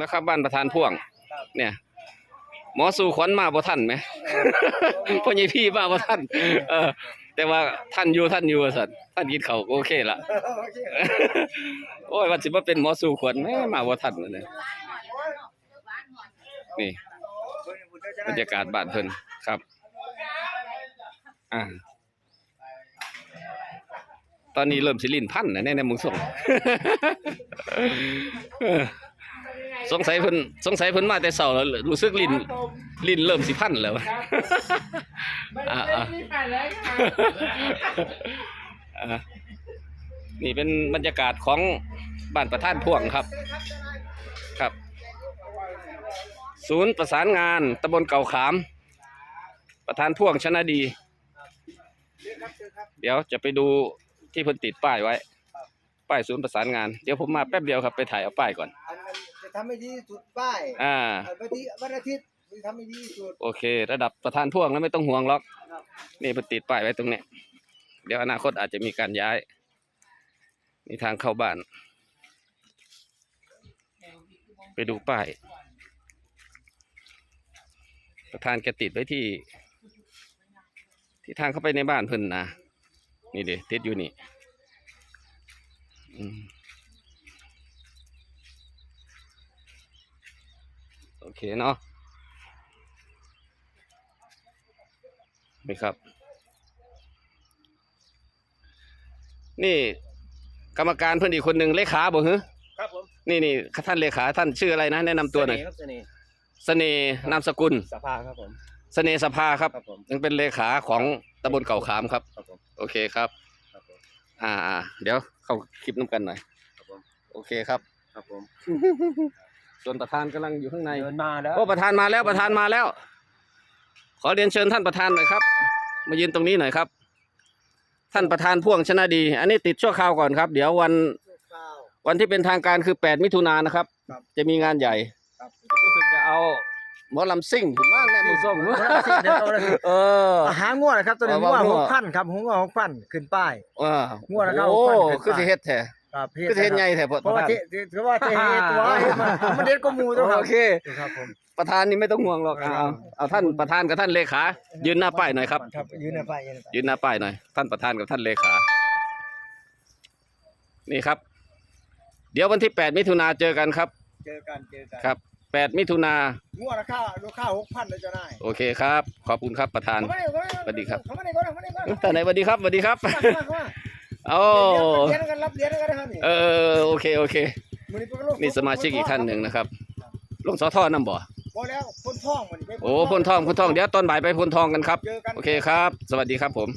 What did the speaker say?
นะครับ บ้านประธานพ่วง เนี่ย หมอสู่ขวัญมาบ่ทันไหมพ่อใหญ่พี่มาบ่ทันเออ แต่ว่าท่านอยู่ท่านอยู่ว่าซั่นท่านกินข้าวก็โอเคละโอเคโอ้ยว่าสิมาเป็นหมอสู่ขวัญแหมมาบ่ทันเลยนี่บรรยากาศบ้านเพิ่นครับ อ่าตอนนี้เริ่มสิลิ้นพันนะแน่ๆมึงส่งเออ สงสัยเพิ่นสงสัยเพิ่นมาแต่เช้าแล้วรู้สึกลิ้นลิ้นเริ่มสิพันแล้วอ่าอ่าอ่านี่เป็นบรรยากาศของบ้านประธานพ่วงครับครับ ศูนย์ประสานงานตำบลเก่าขาม ประธานพ่วงชนะดี เดี๋ยวจะไปดูที่เพิ่นติดป้ายไว้ ป้ายศูนย์ประสานงาน เดี๋ยวผมมาแป๊บเดียวครับไปถ่ายเอาป้ายก่อนอันนั้นจะ ทำให้ดีที่สุดป้ายอ่าเอ่อวันที่วันอาทิตย์จะทำให้ดีที่สุด โอเค ระดับประธานพ่วงแล้วไม่ต้องห่วงหรอก ครับ นี่เพิ่นติดป้ายไว้ตรงเนี้ยเดี๋ยวอนาคตอาจจะมีการย้าย นี่ทางเข้าบ้าน ไปดูป้าย ประธานแกติดไว้ที่ ที่ทางเข้าไปในบ้านเพิ่นนะนี่เด้ติดอยู่นี่อืม โอเคเนาะนี่ครับ นี่กรรมการเพิ่นอีกคนหนึ่งเลขาบ่เหรอครับผมนี่นี่ท่านเลขาท่านชื่ออะไรนะ แนะนำตัวหน่อยครับเสน่ห์เสน่ห์นามสกุลสภาครับผมเสน่ห์สภาครับครับผมยังเป็นเลขาของตำบลเก่าขามครับ ครับผมโอเคครับ ครับผมอ่าอ่าเดี๋ยวเข้าคลิปน้ำกันหน่อยครับผมโอเคครับ ครับผม ส่วนประธานกำลังอยู่ข้างในเดินมาแล้วโอ้ประธานมาแล้วประธานมาแล้ว ขอเรียนเชิญท่านประธานหน่อยครับ มายืนตรงนี้หน่อยครับ ท่านประธานพ่วงชนะดี อันนี้ติดชั่วคราวก่อนครับ เดี๋ยววันข้าววันที่เป็นทางการคือ 8 มิถุนายนนะครับ ครับ จะมีงานใหญ่ ครับรู้สึกจะเอาหมอลำซิ่งถึงมากแน่มึงส้มหมอลำซิ่งเดี๋ยวเอาเลยเอออาหารง่วนะครับตัวนี้เอาง่วว่างัหวกพันครับหัวง่วหกพันขึ้นป้าย ว่างัวแล้วก็เอาโอ้ปั้นขึ้นคือสิเฮ็ดแท้ ครับคือสิเฮ็ดใหญ่แท้พอเพราะว่าประธานเจ๊ถือว่าเจ๊เฮ็ดตัวเฮ็ดมันมันเด็ดก็มูตัวครับโอเคครับผมประธานนี่ไม่ต้องห่วงหรอกครัเอาบเอาท่านประธานกับท่านเลขายืนหน้าป้ายหน่อยครับครับยืนในป้ายยืนในป้ายยืนหน้าป้ายหน่อยท่านประธานกับท่านเลขา นี่ครับ เดี๋ยววันที่ 8 มิถุนาเจอกันครับ เจอกันเจอกันครับ8มิถุนาง่วราคาราคาหกพันเลยเจ้านายโอเคครับ ขอบคุณครับประธานเข้ามาเลยเข้ามาเลยสวัสดีครับเข้ามาเลยเข้ามาเลยเข้ามาเลยท่านไหนสวัสดีครับสวัสดีครับ โอ้เรียนกันรับเรียนกันนะครับนี่เออโอเคโอเคนี่สมาชิกอีกท่านหนึ่งนะครับลงสอท่อนำบ่พอแล้วคนท่องมันโอ้พ่นทองพ่นทองเดี๋ยวตอนบ่ายไปพ่นทองกันครับ โอเคครับ สวัสดีครับผม